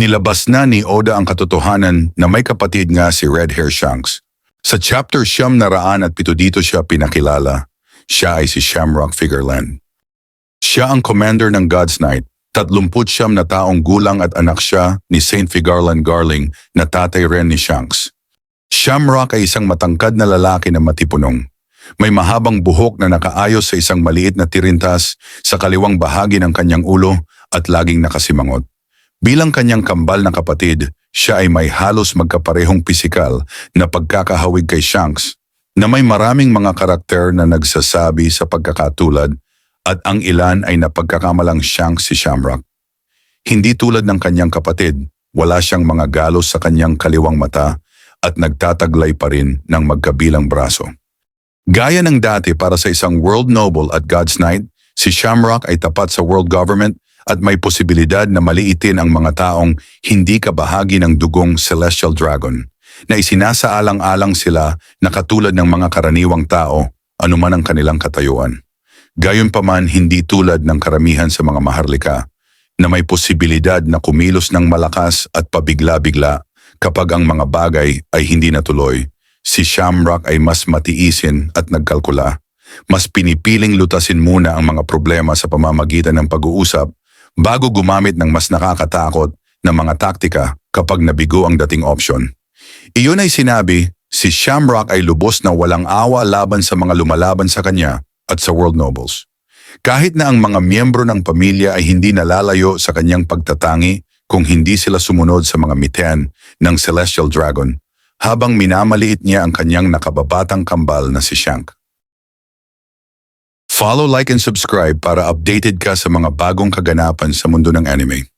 Nilabas na ni Oda ang katotohanan na may kapatid nga si Red Hair Shanks. Sa chapter siyam na raan at pito dito siya pinakilala. Siya ay si Shamrock Figureland. Siya ang commander ng God's Knight. Tatlumput siyam na taong gulang at anak siya ni Saint Figarland Garling na tatay rin ni Shanks. Shamrock ay isang matangkad na lalaki na matipunong. May mahabang buhok na nakaayos sa isang maliit na tirintas sa kaliwang bahagi ng kanyang ulo at laging nakasimangot. Bilang kanyang kambal na kapatid, siya ay may halos magkaparehong pisikal na pagkakahawig kay Shanks na may maraming mga karakter na nagsasabi sa pagkakatulad at ang ilan ay napagkakamalang Shanks si Shamrock. Hindi tulad ng kanyang kapatid, wala siyang mga galos sa kanyang kaliwang mata at nagtataglay pa rin ng magkabilang braso. Gaya ng dati para sa isang world noble at God's Knight, si Shamrock ay tapat sa world government at may posibilidad na maliitin ang mga taong hindi kabahagi ng dugong Celestial Dragon, na isinasaalang-alang sila na katulad ng mga karaniwang tao, anuman ang kanilang katayuan. Gayunpaman hindi tulad ng karamihan sa mga maharlika, na may posibilidad na kumilos ng malakas at pabigla-bigla kapag ang mga bagay ay hindi natuloy. Si Shamrock ay mas matiisin at nagkalkula. Mas pinipiling lutasin muna ang mga problema sa pamamagitan ng pag-uusap bago gumamit ng mas nakakatakot na mga taktika kapag nabigo ang dating option. Iyon ay sinabi, si Shamrock ay lubos na walang awa laban sa mga lumalaban sa kanya at sa World Nobles. Kahit na ang mga miyembro ng pamilya ay hindi nalalayo sa kanyang pagtatangi kung hindi sila sumunod sa mga miten ng Celestial Dragon, habang minamaliit niya ang kanyang nakababatang kambal na si Shank. Follow, like, and subscribe para updated ka sa mga bagong kaganapan sa mundo ng anime.